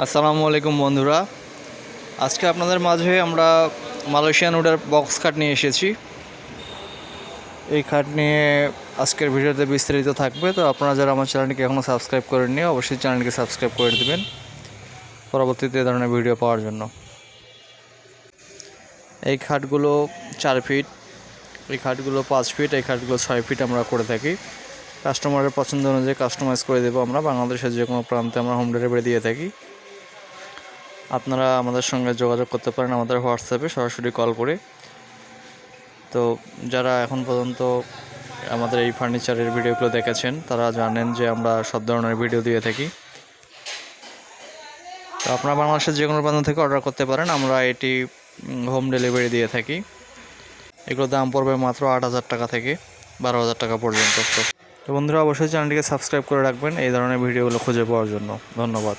আসসালামু আলাইকুম বন্ধুরা। আজকে আপনাদের মাঝে আমরা মালয়েশিয়ান উডের বক্স খাট নিয়ে এসেছি। এই খাট নিয়ে আজকের ভিডিওতে বিস্তারিত থাকবে। তো আপনারা যারা আমার চ্যানেলটিকে এখনও সাবস্ক্রাইব করেননি, অবশ্যই চ্যানেলটিকে সাবস্ক্রাইব করে দেবেন পরবর্তীতে এ ধরনের ভিডিও পাওয়ার জন্য। এই খাটগুলো চার ফিট, এই খাটগুলো পাঁচ ফিট, এই খাটগুলো ছয় ফিট আমরা করে থাকি। কাস্টমারের পছন্দ অনুযায়ী কাস্টমাইজ করে দেবো আমরা। বাংলাদেশের যে কোনো প্রান্তে আমরা হোম ডেলিভারি দিয়ে থাকি। আপনারা আমাদের সঙ্গে যোগাযোগ করতে পারেন, আমাদের হোয়াটসঅ্যাপে সরাসরি কল করে। তো যারা এখন পর্যন্ত আমাদের এই ফার্নিচারের ভিডিওগুলো দেখেছেন, তারা জানেন যে আমরা সব ধরনের ভিডিও দিয়ে থাকি। তো আপনারা বাংলাদেশের যে কোনো প্রান্ত থেকে অর্ডার করতে পারেন, আমরা এটি হোম ডেলিভারি দিয়ে থাকি। এগুলোর দাম পড়বে মাত্র আট হাজার টাকা থেকে বারো হাজার টাকা পর্যন্ত। তো বন্ধুরা, অবশ্যই চ্যানেলটিকে সাবস্ক্রাইব করে রাখবেন এই ধরনের ভিডিওগুলো খুঁজে পাওয়ার জন্য। ধন্যবাদ।